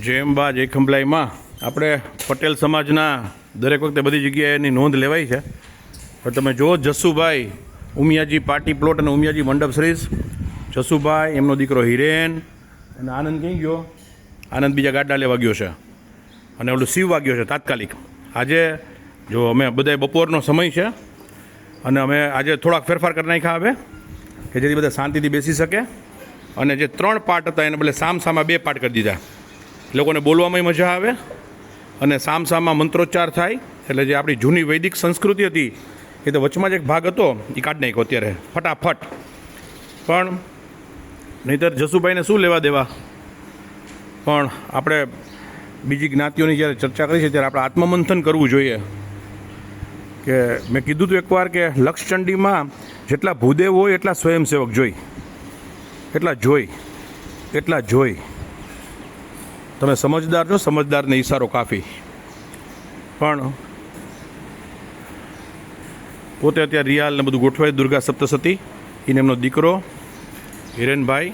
જય ખંભલાઈમાં આપણે પટેલ સમાજના દરેક વખતે બધી જગ્યાએ એની નોંધ લેવાય છે. પણ તમે જુઓ, જસુભાઈ ઉમિયાજી પાર્ટી પ્લોટ અને ઉમિયાજી મંડપ શ્રીસ જસુભાઈ, એમનો દીકરો હિરેન અને આનંદ ક્યાં ગયો? આનંદ બીજા ગાડા લેવા ગયો છે. અને ઓલું શિવ વાગ્યો છે તાત્કાલિક. આજે જો અમે બધાય બપોરનો સમય છે અને અમે આજે થોડાક ફેરફાર કરી નાખ્યા હવે, કે જેથી બધા શાંતિથી બેસી શકે. અને જે ત્રણ પાર્ટ હતા, એને બદલે સામ સામા બે પાર્ટ કરી દીધા. લોકોને બોલવામાં મજા આવે અને સામ સામા મંત્રોચ્ચાર થાય, એટલે જે આપણી જૂની વૈદિક સંસ્કૃતિ હતી, એ તો વચમાં જ એક ભાગ હતો, એ કાઢી નાખ્યો અત્યારે, ફટાફટ. પણ નહીંતર જસુભાઈને શું લેવા દેવા? પણ આપણે બીજી જ્ઞાતિઓની જ્યારે ચર્ચા કરી છે ત્યારે આપણે આત્મમંથન કરવું જોઈએ. કે મેં કીધું હતું એકવાર કે લક્ષચંડીમાં જેટલા ભૂદેવ હોય, એટલા સ્વયંસેવક જોઈ. એટલા જોઈ એટલા જોઈ. તમે સમજદાર છો, સમજદારને ઈશારો કાફી. પણ પોતે અત્યારે રિયાલને બધું ગોઠવાય, દુર્ગા સપ્તસતી એને એમનો દીકરો, હિરેનભાઈ,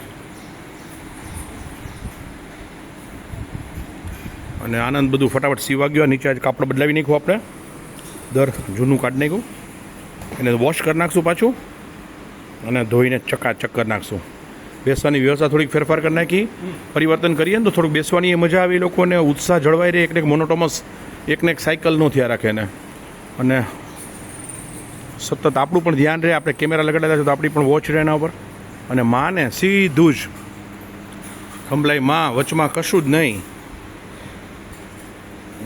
અને આનંદ બધું ફટાફટ સીવા ગયો નીચે આજે કાપડ બદલાવી નાખ્યું આપણે. દર જૂનું કાઢી નાખ્યું. એને વોશ કરી નાખશું પાછું, અને ધોઈને ચકાચક કરી નાખશું. બેસવાની વ્યવસ્થા થોડીક ફેરફાર કરી નાખી. પરિવર્તન કરીએ ને તો થોડુંક બેસવાની મજા આવે લોકોને ઉત્સાહ જળવાઈ રહે, એકને એક મોનોટોમસ એકને એક સાયકલ ન થયા રાખે ને અને સતત આપણું પણ ધ્યાન રહે, આપણે કેમેરા લગાડેલા છે તો આપણી પણ વોચ રહે એના ઉપર. અને માને સીધું જ, ખંભલાઈ માં, વચમાં કશું જ નહીં.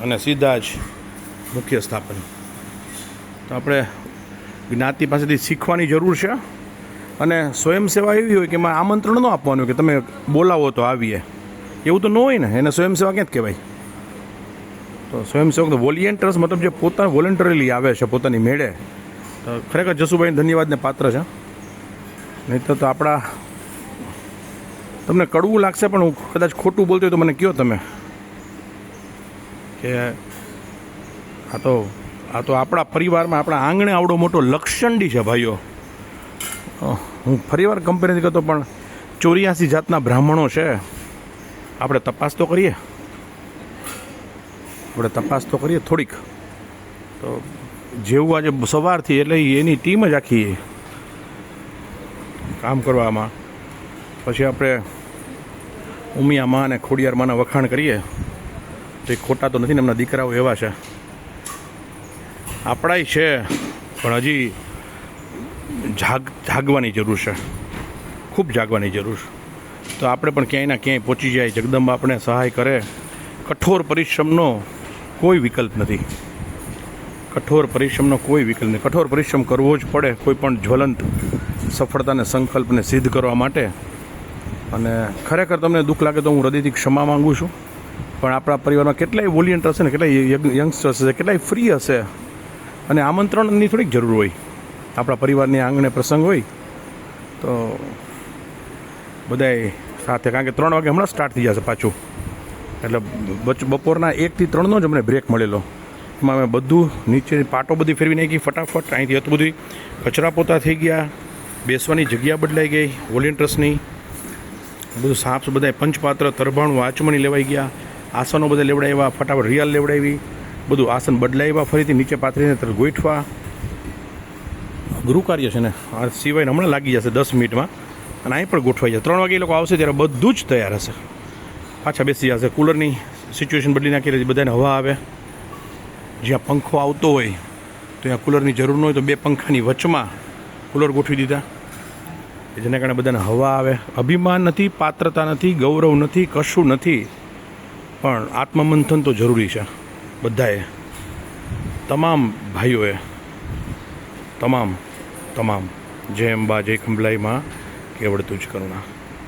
અને સીધા જ મુખ્ય સ્થાપન. તો આપણે જ્ઞાતિ પાસેથી શીખવાની જરૂર છે. અને સ્વયંસેવા એવી હોય કે એમાં આમંત્રણ ન આપવાનું કે તમે બોલાવો તો આવીએ. એવું તો ન હોય ને એને સ્વયંસેવા ક્યાં જ કહેવાય? તો સ્વયંસેવક તો વોલિયન્ટર્સ મતલબ જે પોતા વોલન્ટરીલી આવે છે પોતાની મેળે. તો ખરેખર જસુભાઈ ધન્યવાદને પાત્ર છે. નહીં તો આપણા તમને કડવું લાગશે પણ હું કદાચ ખોટું બોલતો હોય તો મને કહો તમે? કે આ તો આ તો આપણા પરિવારમાં આપણા આંગણે આવડો મોટો લક્ષંડી છે ભાઈઓ. અ, હું ફરીવાર કમ્પેર નથી કરતો પણ ચોર્યાસી જાતના બ્રાહ્મણો છે. આપણે તપાસ તો કરીએ. આપણે તપાસ તો કરીએ થોડીક. તો જેવું આજે સવારથી એટલે એની ટીમ જ આખી કામ કરવામાં. પછી આપણે ઉમિયામાં અને ખોડિયારમાંના વખાણ કરીએ. તો એ ખોટા તો નથી ને એમના દીકરાઓ એવા છે. આપણાય છે, પણ હજી જાગ, જાગવાની જરૂર છે. ખૂબ જાગવાની જરૂર છે. તો આપણે પણ ક્યાંય ના ક્યાંય પહોંચી જાય. જગદંબા આપણે સહાય કરે. કઠોર પરિશ્રમનો કોઈ વિકલ્પ નથી. કઠોર પરિશ્રમનો કોઈ વિકલ્પ નથી. કઠોર પરિશ્રમ કરવો જ પડે કોઈ પણ જ્વલંત સફળતાને સંકલ્પને સિદ્ધ કરવા માટે. અને ખરેખર તમને દુઃખ લાગે તો હું હૃદયથી ક્ષમા માંગુ છું. પણ આપણા પરિવારમાં કેટલાય વોલિયન્ટર હશે ને, કેટલાય યંગસ્ટર્સ હશે, કેટલાય ફ્રી હશે. અને આમંત્રણની થોડીક જરૂર હોય. આપણા પરિવારની આંગણે પ્રસંગ હોય, તો બધાય સાથે, કારણ કે ત્રણ વાગે હમણાં સ્ટાર્ટ થઈ જશે પાછું. એટલે બપોરના એકથી ત્રણનો જ અમને બ્રેક મળેલો. એમાં અમે બધું નીચે પાટો બધી ફેરવી નાખી, ફટાફટ અહીંથી હતું બધું કચરા પોતા થઈ ગયા, બેસવાની જગ્યા બદલાઈ ગઈ વોલિયન્ટર્સની બધું સાફ બધા પંચપાત્ર, તરભાણું, આચમણી લેવાઈ ગયા. આસનો બધા લેવડાવ્યા, ફટાફટ રિયાલ લેવડાવી. બધું આસન બદલાવ્યા ફરીથી નીચે પાથરીને તરત ગોઠવા. ગૃહ કાર્ય છે ને. આ સિવાય હમણાં લાગી જશે દસ મિનિટમાં. અને અહીં પણ ગોઠવાઈ જશે ત્રણ વાગે એ લોકો આવશે ત્યારે બધું જ તૈયાર હશે. પાછા બેસી જશે. કુલરની સિચ્યુએશન બદલી નાખી બધાને હવા આવે. જ્યાં પંખો આવતો હોય, તો ત્યાં કુલરની જરૂર ન હોય, તો બે પંખાની વચમાં કુલર ગોઠવી દીધા. જેના કારણે બધાને હવા આવે. અભિમાન નથી, પાત્રતા નથી, ગૌરવ નથી, કશું નથી. પણ આત્મમંથન તો જરૂરી છે બધાએ. તમામ ભાઈઓએ. તમામ તમામ. જય અંબા જય ખંભલાઈમાં. કેવડતું જ કરુણા.